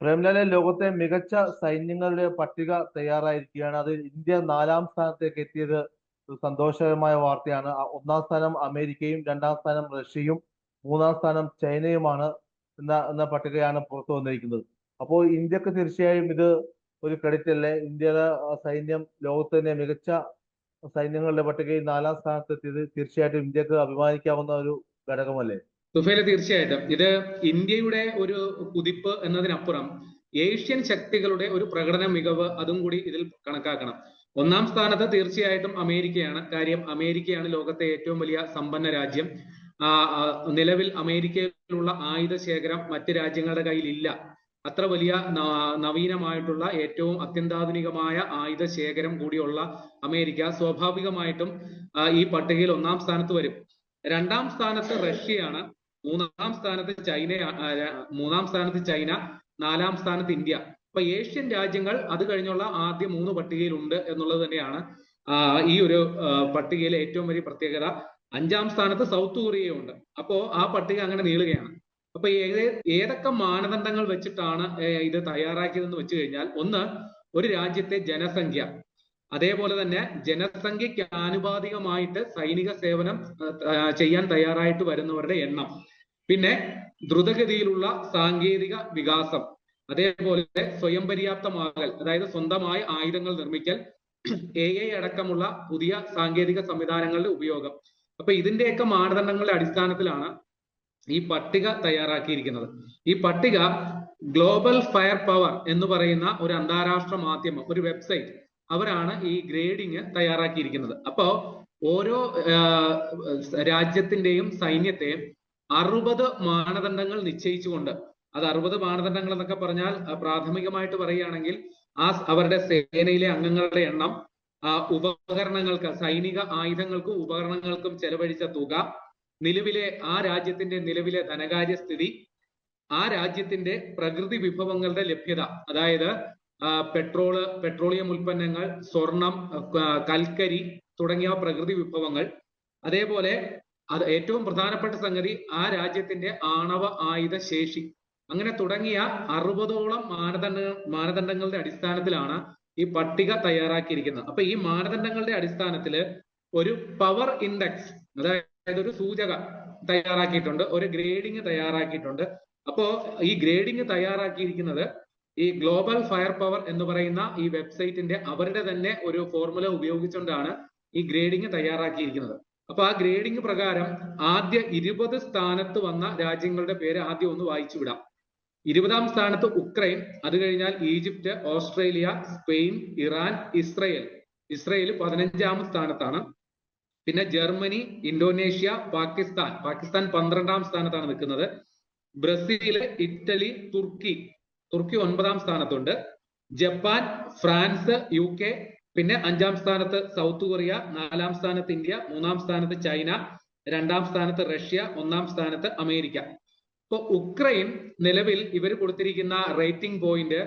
പ്രേംലാലെ ലോകത്തെ മികച്ച സൈന്യങ്ങളുടെ പട്ടിക തയ്യാറായിരിക്കുകയാണ്. അത് ഇന്ത്യ നാലാം സ്ഥാനത്തേക്ക് എത്തിയത് സന്തോഷകരമായ വാർത്തയാണ്. ഒന്നാം സ്ഥാനം അമേരിക്കയും രണ്ടാം സ്ഥാനം റഷ്യയും മൂന്നാം സ്ഥാനം ചൈനയുമാണ് എന്ന എന്ന പട്ടികയാണ് പുറത്തു വന്നിരിക്കുന്നത്. അപ്പോൾ ഇന്ത്യയ്ക്ക് തീർച്ചയായും ഇത് ഒരു ക്രെഡിറ്റ് അല്ലേ? ഇന്ത്യയുടെ സൈന്യം ലോകത്ത് തന്നെ മികച്ച സൈന്യങ്ങളുടെ പട്ടികയിൽ നാലാം സ്ഥാനത്തെത്തിയത് തീർച്ചയായിട്ടും ഇന്ത്യയ്ക്ക് അഭിമാനിക്കാവുന്ന ഒരു ഘടകമല്ലേ? തുഫേൽ തീർച്ചയായിട്ടും. ഇത് ഇന്ത്യയുടെ ഒരു കുതിപ്പ് എന്നതിനപ്പുറം ഏഷ്യൻ ശക്തികളുടെ ഒരു പ്രകടന മികവ് അതും കൂടി ഇതിൽ കണക്കാക്കണം. ഒന്നാം സ്ഥാനത്ത് തീർച്ചയായിട്ടും അമേരിക്കയാണ്. കാര്യം അമേരിക്കയാണ് ലോകത്തെ ഏറ്റവും വലിയ സമ്പന്ന രാജ്യം. നിലവിൽ അമേരിക്കയിലുള്ള ആയുധ ശേഖരം മറ്റ് രാജ്യങ്ങളുടെ കയ്യിലില്ല. അത്ര വലിയ നവീനമായിട്ടുള്ള ഏറ്റവും അത്യന്താധുനികമായ ആയുധ ശേഖരം കൂടിയുള്ള അമേരിക്ക സ്വാഭാവികമായിട്ടും ഈ പട്ടികയിൽ ഒന്നാം സ്ഥാനത്ത് വരും. രണ്ടാം സ്ഥാനത്ത് റഷ്യയാണ്. മൂന്നാം സ്ഥാനത്ത് ചൈന മൂന്നാം സ്ഥാനത്ത് ചൈന നാലാം സ്ഥാനത്ത് ഇന്ത്യ. അപ്പൊ ഏഷ്യൻ രാജ്യങ്ങൾ അത് കഴിഞ്ഞുള്ള ആദ്യ മൂന്ന് പട്ടികയിലുണ്ട് എന്നുള്ളത് തന്നെയാണ് ഈ ഒരു പട്ടികയിലെ ഏറ്റവും വലിയ പ്രത്യേകത. അഞ്ചാം സ്ഥാനത്ത് സൗത്ത് കൊറിയയുണ്ട്. അപ്പോ ആ പട്ടിക അങ്ങനെ നീളുകയാണ്. അപ്പൊ ഏത് ഏതൊക്കെ മാനദണ്ഡങ്ങൾ വെച്ചിട്ടാണ് ഇത് തയ്യാറാക്കിയതെന്ന് വെച്ച് കഴിഞ്ഞാൽ ഒന്ന് ഒരു രാജ്യത്തെ ജനസംഖ്യ. അതേപോലെ തന്നെ ജനസംഖ്യയ്ക്ക് ആനുപാതികമായിട്ട് സൈനിക സേവനം ചെയ്യാൻ തയ്യാറായിട്ട് വരുന്നവരുടെ എണ്ണം. പിന്നെ ദ്രുതഗതിയിലുള്ള സാങ്കേതിക വികാസം അതേപോലെ സ്വയം പര്യാപ്തമാകൽ അതായത് സ്വന്തമായ ആയുധങ്ങൾ നിർമ്മിക്കൽ എ ഐ അടക്കമുള്ള പുതിയ സാങ്കേതിക സംവിധാനങ്ങളുടെ ഉപയോഗം. അപ്പൊ ഇതിന്റെയൊക്കെ മാനദണ്ഡങ്ങളുടെ അടിസ്ഥാനത്തിലാണ് ഈ പട്ടിക തയ്യാറാക്കിയിരിക്കുന്നത്. ഈ പട്ടിക ഗ്ലോബൽ ഫയർ പവർ എന്ന് പറയുന്ന ഒരു അന്താരാഷ്ട്ര മാധ്യമം ഒരു വെബ്സൈറ്റ് അവരാണ് ഈ ഗ്രേഡിങ് തയ്യാറാക്കിയിരിക്കുന്നത്. അപ്പോ ഓരോ രാജ്യത്തിന്റെയും സൈന്യത്തെയും അറുപത് മാനദണ്ഡങ്ങൾ നിശ്ചയിച്ചുകൊണ്ട് അത് അറുപത് മാനദണ്ഡങ്ങൾ എന്നൊക്കെ പറഞ്ഞാൽ പ്രാഥമികമായിട്ട് പറയുകയാണെങ്കിൽ ആ അവരുടെ സേനയിലെ അംഗങ്ങളുടെ എണ്ണം ഉപകരണങ്ങൾക്ക് സൈനിക ആയുധങ്ങൾക്കും ഉപകരണങ്ങൾക്കും ചെലവഴിച്ച തുക നിലവിലെ ആ രാജ്യത്തിന്റെ നിലവിലെ ധനകാര്യ സ്ഥിതി ആ രാജ്യത്തിന്റെ പ്രകൃതി വിഭവങ്ങളുടെ ലഭ്യത അതായത് പെട്രോൾ പെട്രോളിയം ഉൽപ്പന്നങ്ങൾ സ്വർണം കൽക്കരി തുടങ്ങിയ പ്രകൃതി വിഭവങ്ങൾ അതേപോലെ അത് ഏറ്റവും പ്രധാനപ്പെട്ട സംഗതി ആ രാജ്യത്തിന്റെ ആണവ ആയുധ ശേഷി. അങ്ങനെ തുടങ്ങിയ അറുപതോളം മാനദണ്ഡ മാനദണ്ഡങ്ങളുടെ അടിസ്ഥാനത്തിലാണ് ഈ പട്ടിക തയ്യാറാക്കിയിരിക്കുന്നത്. അപ്പൊ ഈ മാനദണ്ഡങ്ങളുടെ അടിസ്ഥാനത്തിൽ ഒരു പവർ ഇൻഡെക്സ് അതായത് ഒരു സൂചക തയ്യാറാക്കിയിട്ടുണ്ട് ഒരു ഗ്രേഡിംഗ് തയ്യാറാക്കിയിട്ടുണ്ട്. അപ്പോ ഈ ഗ്രേഡിംഗ് തയ്യാറാക്കിയിരിക്കുന്നത് ഈ ഗ്ലോബൽ ഫയർ പവർ എന്ന് പറയുന്ന ഈ വെബ്സൈറ്റിന്റെ അവരുടെ തന്നെ ഒരു ഫോർമുല ഉപയോഗിച്ചുകൊണ്ടാണ് ഈ ഗ്രേഡിംഗ് തയ്യാറാക്കിയിരിക്കുന്നത്. അപ്പൊ ആ ഗ്രേഡിംഗ് പ്രകാരം ആദ്യ ഇരുപത് സ്ഥാനത്ത് വന്ന രാജ്യങ്ങളുടെ പേര് ആദ്യം ഒന്ന് വായിച്ചു വിടാം. ഇരുപതാം സ്ഥാനത്ത് ഉക്രൈൻ അത് കഴിഞ്ഞാൽ Egypt Australia Spain Iran Israel. Israel പതിനഞ്ചാം സ്ഥാനത്താണ്. പിന്നെ ജർമ്മനി ഇന്തോനേഷ്യ പാകിസ്ഥാൻ. പാകിസ്ഥാൻ പന്ത്രണ്ടാം സ്ഥാനത്താണ് നിൽക്കുന്നത്. ബ്രസീൽ ഇറ്റലി തുർക്കി. തുർക്കി ഒൻപതാം സ്ഥാനത്തുണ്ട്. ജപ്പാൻ ഫ്രാൻസ് യു കെ പിന്നെ അഞ്ചാം സ്ഥാനത്ത് സൗത്ത് കൊറിയ നാലാം സ്ഥാനത്ത് ഇന്ത്യ മൂന്നാം സ്ഥാനത്ത് ചൈന രണ്ടാം സ്ഥാനത്ത് റഷ്യ ഒന്നാം സ്ഥാനത്ത് അമേരിക്ക. ഇപ്പൊ ഉക്രൈൻ നിലവിൽ ഇവർ കൊടുത്തിരിക്കുന്ന റേറ്റിംഗ് പോയിന്റ്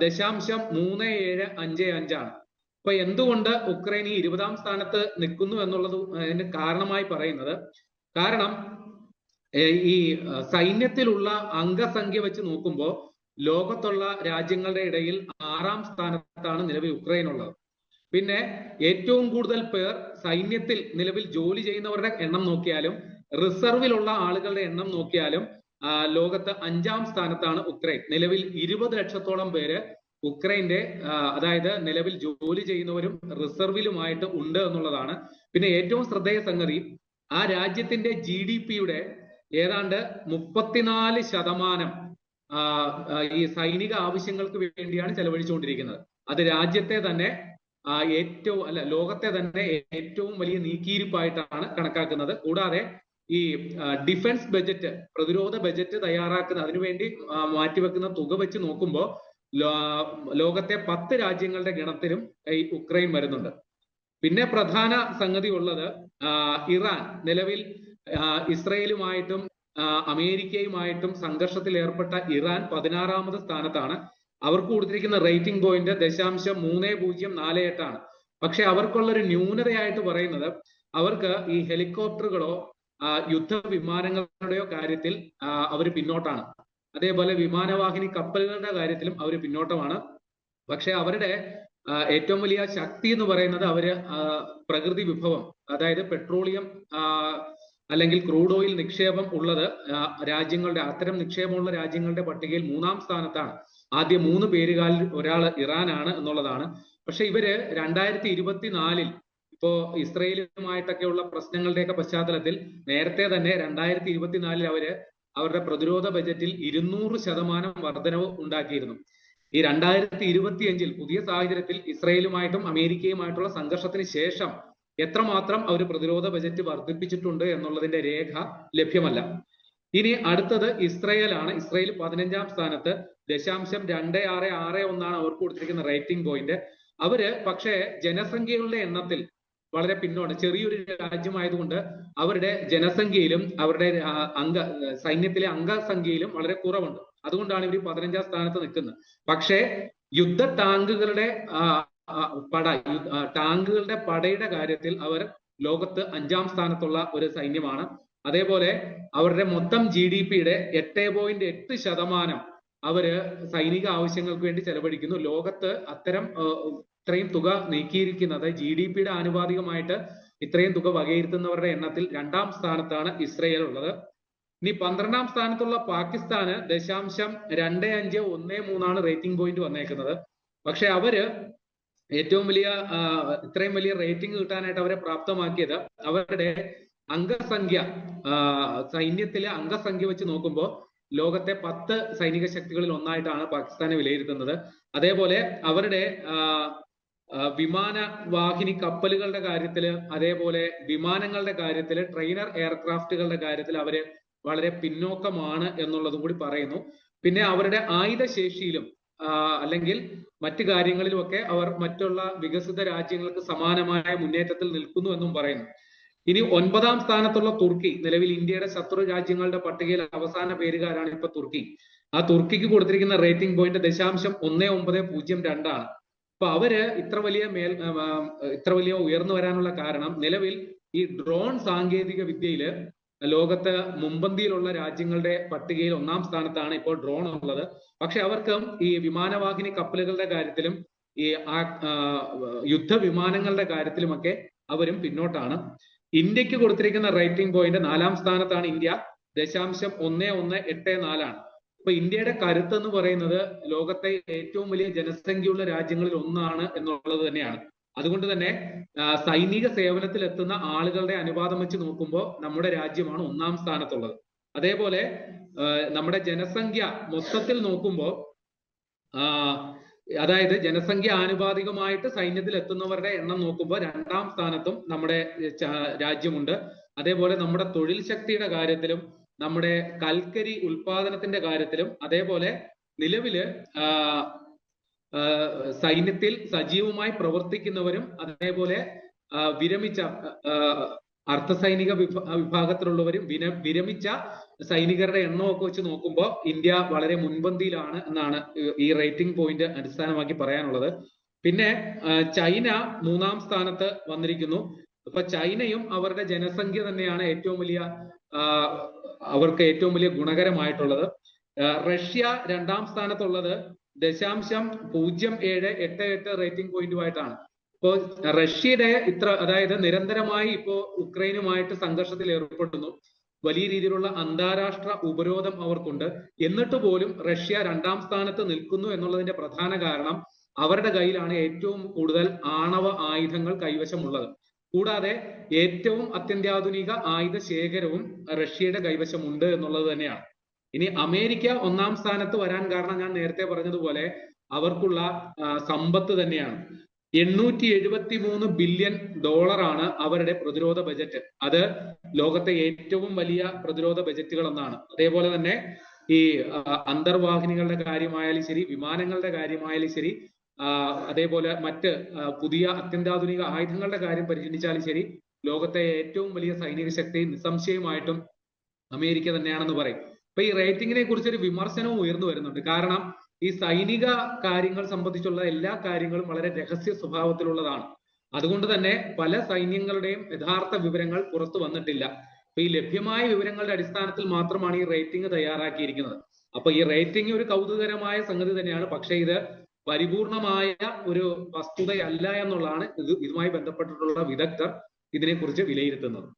ദശാംശം മൂന്ന് ഏഴ് അഞ്ച് അഞ്ചാണ് അപ്പൊ എന്തുകൊണ്ട് ഉക്രൈൻ ഈ ഇരുപതാം സ്ഥാനത്ത് നിൽക്കുന്നു എന്നുള്ളത് അതിന് കാരണമായി പറയുന്നത് കാരണം ഈ സൈന്യത്തിലുള്ള അംഗസംഖ്യ വെച്ച് നോക്കുമ്പോൾ ലോകത്തുള്ള രാജ്യങ്ങളുടെ ഇടയിൽ ആറാം സ്ഥാനത്താണ് നിലവിൽ ഉക്രൈൻ ഉള്ളത് പിന്നെ ഏറ്റവും കൂടുതൽ പേർ സൈന്യത്തിൽ നിലവിൽ ജോലി ചെയ്യുന്നവരുടെ എണ്ണം നോക്കിയാലും റിസർവിലുള്ള ആളുകളുടെ എണ്ണം നോക്കിയാലും ലോകത്ത് അഞ്ചാം സ്ഥാനത്താണ് ഉക്രൈൻ. നിലവിൽ ഇരുപത് ലക്ഷത്തോളം പേര് ഉക്രൈന്റെ അതായത് നിലവിൽ ജോലി ചെയ്യുന്നവരും റിസർവിലുമായിട്ട് ഉണ്ട് എന്നുള്ളതാണ്. പിന്നെ ഏറ്റവും ശ്രദ്ധേയ സംഗതി ആ രാജ്യത്തിന്റെ ജി ഡി പിയുടെ ഏതാണ്ട് മുപ്പത്തിനാല് ശതമാനം ഈ സൈനിക ആവശ്യങ്ങൾക്ക് വേണ്ടിയാണ് ചെലവഴിച്ചുകൊണ്ടിരിക്കുന്നത്. അത് രാജ്യത്തെ തന്നെ ഏറ്റവും അല്ല ലോകത്തെ തന്നെ ഏറ്റവും വലിയ നീക്കിയിരിപ്പായിട്ടാണ് കണക്കാക്കുന്നത്. കൂടാതെ ഈ ഡിഫൻസ് ബജറ്റ് പ്രതിരോധ ബജറ്റ് തയ്യാറാക്കുന്ന അതിനുവേണ്ടി മാറ്റിവെക്കുന്ന തുക വെച്ച് നോക്കുമ്പോൾ ലോകത്തെ പത്ത് രാജ്യങ്ങളുടെ ഗണത്തിലും ഈ ഉക്രൈൻ വരുന്നുണ്ട്. പിന്നെ പ്രധാന സംഗതി ഉള്ളത് ഇറാൻ. നിലവിൽ ഇസ്രയേലുമായിട്ടും അമേരിക്കയുമായിട്ടും സംഘർഷത്തിൽ ഏർപ്പെട്ട ഇറാൻ പതിനാറാമത് സ്ഥാനത്താണ്. അവർക്ക് കൊടുത്തിരിക്കുന്ന റേറ്റിംഗ് പോയിന്റ് ദശാംശം മൂന്ന് പൂജ്യം നാല് എട്ടാണ് പക്ഷെ അവർക്കുള്ള ഒരു ന്യൂനതയായിട്ട് പറയുന്നത് അവർക്ക് ഈ ഹെലികോപ്റ്ററുകളോ യുദ്ധ വിമാനങ്ങളുടെയോ കാര്യത്തിൽ അവർ പിന്നോട്ടാണ്. അതേപോലെ വിമാനവാഹിനി കപ്പലുകളുടെ കാര്യത്തിലും അവർ പിന്നോട്ടമാണ്. പക്ഷെ അവരുടെ ഏറ്റവും വലിയ ശക്തി എന്ന് പറയുന്നത് അവർ പ്രകൃതി വിഭവം. അതായത് പെട്രോളിയം അല്ലെങ്കിൽ ക്രൂഡ് ഓയിൽ നിക്ഷേപം ഉള്ളത് രാജ്യങ്ങളുടെ അത്തരം നിക്ഷേപമുള്ള രാജ്യങ്ങളുടെ പട്ടികയിൽ മൂന്നാം സ്ഥാനത്താണ്. ആദ്യ മൂന്ന് പേരുകാലിൽ ഒരാൾ ഇറാനാണ് എന്നുള്ളതാണ്. പക്ഷെ ഇവർ രണ്ടായിരത്തി ഇരുപത്തിനാലിൽ ഇപ്പോ ഇസ്രയേലുമായിട്ടൊക്കെയുള്ള പ്രശ്നങ്ങളുടെയൊക്കെ പശ്ചാത്തലത്തിൽ നേരത്തെ തന്നെ രണ്ടായിരത്തി ഇരുപത്തിനാലിൽ അവർ അവരുടെ പ്രതിരോധ ബജറ്റിൽ ഇരുന്നൂറ് ശതമാനം വർധനവ് ഉണ്ടാക്കിയിരുന്നു. ഈ രണ്ടായിരത്തി ഇരുപത്തിയഞ്ചിൽ പുതിയ സാഹചര്യത്തിൽ ഇസ്രയേലുമായിട്ടും അമേരിക്കയുമായിട്ടുള്ള സംഘർഷത്തിന് ശേഷം എത്രമാത്രം അവർ പ്രതിരോധ ബജറ്റ് വർദ്ധിപ്പിച്ചിട്ടുണ്ട് എന്നുള്ളതിന്റെ രേഖ ലഭ്യമല്ല. ഇനി അടുത്തത് ഇസ്രയേലാണ്. ഇസ്രയേൽ പതിനഞ്ചാം സ്ഥാനത്ത് ദശാംശം രണ്ട് ആറ് ആറ് ഒന്നാണ് അവർക്ക് കൊടുത്തിരിക്കുന്ന റേറ്റിംഗ് പോയിന്റ് അവർ പക്ഷേ ജനസംഖ്യകളുടെ എണ്ണത്തിൽ വളരെ പിന്നോട്ട് ചെറിയൊരു രാജ്യമായതുകൊണ്ട് അവരുടെ ജനസംഖ്യയിലും അവരുടെ അംഗ സൈന്യത്തിലെ അംഗസംഖ്യയിലും വളരെ കുറവുണ്ട്. അതുകൊണ്ടാണ് ഇവർ പതിനഞ്ചാം സ്ഥാനത്ത് നിൽക്കുന്നത്. പക്ഷേ യുദ്ധ ടാങ്കുകളുടെ പട ടാങ്കുകളുടെ പടയുടെ കാര്യത്തിൽ അവർ ലോകത്ത് അഞ്ചാം സ്ഥാനത്തുള്ള ഒരു സൈന്യമാണ്. അതേപോലെ അവരുടെ മൊത്തം ജി ഡി പിയുടെ എട്ട് പോയിന്റ് എട്ട് ശതമാനം അവർ സൈനിക ആവശ്യങ്ങൾക്ക് വേണ്ടി ചെലവഴിക്കുന്നു. ലോകത്ത് അത്തരം ഇത്രയും തുക നീക്കിയിരിക്കുന്നത് ജി ഡി പിയുടെ ആനുപാതികമായിട്ട് ഇത്രയും തുക വകയിരുത്തുന്നവരുടെ എണ്ണത്തിൽ രണ്ടാം സ്ഥാനത്താണ് ഇസ്രയേൽ ഉള്ളത്. ഇനി പന്ത്രണ്ടാം സ്ഥാനത്തുള്ള പാകിസ്ഥാന് ദശാംശം രണ്ട് അഞ്ച് ഒന്ന് മൂന്നാണ് റേറ്റിംഗ് പോയിന്റ് വന്നേക്കുന്നത്. പക്ഷെ അവർ ഏറ്റവും വലിയ ഇത്രയും വലിയ റേറ്റിംഗ് കിട്ടാനായിട്ട് അവരെ പ്രാപ്തമാക്കിയത് അവരുടെ അംഗസംഖ്യ സൈന്യത്തിലെ അംഗസംഖ്യ വെച്ച് നോക്കുമ്പോൾ ലോകത്തെ പത്ത് സൈനിക ശക്തികളിൽ ഒന്നായിട്ടാണ് പാകിസ്ഥാനെ വിലയിരുത്തുന്നത്. അതേപോലെ അവരുടെ വിമാന വാഹിനി കപ്പലുകളുടെ കാര്യത്തിൽ അതേപോലെ വിമാനങ്ങളുടെ കാര്യത്തിൽ ട്രെയിനർ എയർക്രാഫ്റ്റുകളുടെ കാര്യത്തിൽ അവർ വളരെ പിന്നോക്കമാണ് എന്നുള്ളതും കൂടി പറയുന്നു. പിന്നെ അവരുടെ ആയുധശേഷിയിലും അല്ലെങ്കിൽ മറ്റു കാര്യങ്ങളിലുമൊക്കെ അവർ മറ്റുള്ള വികസിത രാജ്യങ്ങൾക്ക് സമാനമായ മുന്നേറ്റത്തിൽ നിൽക്കുന്നു എന്നും പറയുന്നു. ഇനി ഒൻപതാം സ്ഥാനത്തുള്ള തുർക്കി നിലവിൽ ഇന്ത്യയുടെ ശത്രു രാജ്യങ്ങളുടെ പട്ടികയിൽ അവസാന പേരുകാരാണ് ഇപ്പൊ തുർക്കി. ആ തുർക്കിക്ക് കൊടുത്തിരിക്കുന്ന റേറ്റിംഗ് പോയിന്റ് ദശാംശം ഒന്ന് ഒമ്പത് പൂജ്യം രണ്ടാണ് അപ്പൊ അവർ ഇത്ര വലിയ മേൽ ഇത്ര വലിയ ഉയർന്നു വരാനുള്ള കാരണം നിലവിൽ ഈ ഡ്രോൺ സാങ്കേതിക വിദ്യയിൽ ലോകത്ത് മുമ്പന്തിയിലുള്ള രാജ്യങ്ങളുടെ പട്ടികയിൽ ഒന്നാം സ്ഥാനത്താണ് ഇപ്പോൾ ഡ്രോൺ ഉള്ളത്. പക്ഷെ അവർക്കും ഈ വിമാനവാഹിനി കപ്പലുകളുടെ കാര്യത്തിലും ഈ യുദ്ധ വിമാനങ്ങളുടെ കാര്യത്തിലുമൊക്കെ അവരും പിന്നോട്ടാണ്. ഇന്ത്യയ്ക്ക് കൊടുത്തിരിക്കുന്ന റേറ്റിംഗ് പോയിന്റ് നാലാം സ്ഥാനത്താണ് ഇന്ത്യ. ദശാംശം ഒന്ന് ഒന്ന് എട്ട് നാലാണ്. ഇപ്പൊ ഇന്ത്യയുടെ കരുത്ത് എന്ന് പറയുന്നത് ലോകത്തെ ഏറ്റവും വലിയ ജനസംഖ്യയുള്ള രാജ്യങ്ങളിൽ ഒന്നാണ് എന്നുള്ളത് തന്നെയാണ്. അതുകൊണ്ട് തന്നെ സൈനിക സേവനത്തിൽ എത്തുന്ന ആളുകളുടെ അനുപാതം വെച്ച് നോക്കുമ്പോൾ നമ്മുടെ രാജ്യമാണ് ഒന്നാം സ്ഥാനത്തുള്ളത്. അതേപോലെ നമ്മുടെ ജനസംഖ്യ മൊത്തത്തിൽ നോക്കുമ്പോൾ അതായത് ജനസംഖ്യ ആനുപാതികമായിട്ട് സൈന്യത്തിൽ എത്തുന്നവരുടെ എണ്ണം നോക്കുമ്പോൾ രണ്ടാം സ്ഥാനത്തും നമ്മുടെ രാജ്യമുണ്ട്. അതേപോലെ നമ്മുടെ തൊഴിൽ ശക്തിയുടെ കാര്യത്തിലും നമ്മുടെ കൽക്കരി ഉൽപാദനത്തിന്റെ കാര്യത്തിലും അതേപോലെ നിലവിൽ സൈന്യത്തിൽ സജീവമായി പ്രവർത്തിക്കുന്നവരും അതേപോലെ വിരമിച്ച അർദ്ധസൈനിക വിഭാ വിഭാഗത്തിലുള്ളവരും വിന വിരമിച്ച സൈനികരുടെ എണ്ണമൊക്കെ വെച്ച് നോക്കുമ്പോൾ ഇന്ത്യ വളരെ മുൻപന്തിയിലാണ് എന്നാണ് ഈ റേറ്റിംഗ് പോയിന്റ് അടിസ്ഥാനമാക്കി പറയാനുള്ളത്. പിന്നെ ചൈന മൂന്നാം സ്ഥാനത്ത് വന്നിരിക്കുന്നു. അപ്പൊ ചൈനയും അവരുടെ ജനസംഖ്യ തന്നെയാണ് ഏറ്റവും വലിയ അവർക്ക് ഏറ്റവും വലിയ ഗുണകരമായിട്ടുള്ളത്. റഷ്യ രണ്ടാം സ്ഥാനത്തുള്ളത് ദശാംശം പൂജ്യം ഏഴ് എട്ട് എട്ട് റേറ്റിംഗ് പോയിന്റുമായിട്ടാണ് ഇപ്പോൾ റഷ്യയുടെ ഇത്ര അതായത് നിരന്തരമായി ഇപ്പോ ഉക്രൈനുമായിട്ട് സംഘർഷത്തിൽ ഏർപ്പെടുന്നു. വലിയ രീതിയിലുള്ള അന്താരാഷ്ട്ര ഉപരോധം അവർക്കുണ്ട്. എന്നിട്ട് പോലും റഷ്യ രണ്ടാം സ്ഥാനത്ത് നിൽക്കുന്നു എന്നുള്ളതിന്റെ പ്രധാന കാരണം അവരുടെ കയ്യിലാണ് ഏറ്റവും കൂടുതൽ ആണവ ആയുധങ്ങൾ കൈവശമുള്ളത്. കൂടാതെ ഏറ്റവും അത്യന്താധുനിക ആയുധ ശേഖരവും റഷ്യയുടെ കൈവശമുണ്ട് എന്നുള്ളത് തന്നെയാണ്. ഇനി അമേരിക്ക ഒന്നാം സ്ഥാനത്ത് വരാൻ കാരണം ഞാൻ നേരത്തെ പറഞ്ഞതുപോലെ അവർക്കുള്ള സമ്പത്ത് തന്നെയാണ്. എണ്ണൂറ്റി എഴുപത്തി മൂന്ന് ബില്യൺ ഡോളറാണ് അവരുടെ പ്രതിരോധ ബജറ്റ്. അത് ലോകത്തെ ഏറ്റവും വലിയ പ്രതിരോധ ബജറ്റുകൾ ഒന്നാണ് അതേപോലെ തന്നെ ഈ അന്തർവാഹിനികളുടെ കാര്യമായാലും ശരി വിമാനങ്ങളുടെ കാര്യമായാലും ശരി അതേപോലെ മറ്റ് പുതിയ അത്യന്താധുനിക ആയുധങ്ങളുടെ കാര്യം പരിഗണിച്ചാലും ശരി ലോകത്തെ ഏറ്റവും വലിയ സൈനിക ശക്തി നിസ്സംശയമായിട്ടും അമേരിക്ക തന്നെയാണെന്ന് പറയും. അപ്പൊ ഈ റേറ്റിംഗിനെ കുറിച്ച് ഒരു വിമർശനവും ഉയർന്നു വരുന്നുണ്ട്. കാരണം ഈ സൈനിക കാര്യങ്ങൾ സംബന്ധിച്ചുള്ള എല്ലാ കാര്യങ്ങളും വളരെ രഹസ്യ സ്വഭാവത്തിലുള്ളതാണ്. അതുകൊണ്ട് തന്നെ പല സൈന്യങ്ങളുടെയും യഥാർത്ഥ വിവരങ്ങൾ പുറത്തു വന്നിട്ടില്ല. അപ്പൊ ഈ ലഭ്യമായ വിവരങ്ങളുടെ അടിസ്ഥാനത്തിൽ മാത്രമാണ് ഈ റേറ്റിംഗ് തയ്യാറാക്കിയിരിക്കുന്നത്. അപ്പൊ ഈ റേറ്റിംഗ് ഒരു കൗതുകരമായ സംഗതി തന്നെയാണ്. പക്ഷേ ഇത് പരിപൂർണമായ ഒരു വസ്തുതയല്ല എന്നുള്ളതാണ് ഇത് ഇതുമായി ബന്ധപ്പെട്ടിട്ടുള്ള വിദഗ്ധർ ഇതിനെക്കുറിച്ച് വിലയിരുത്തുന്നത്.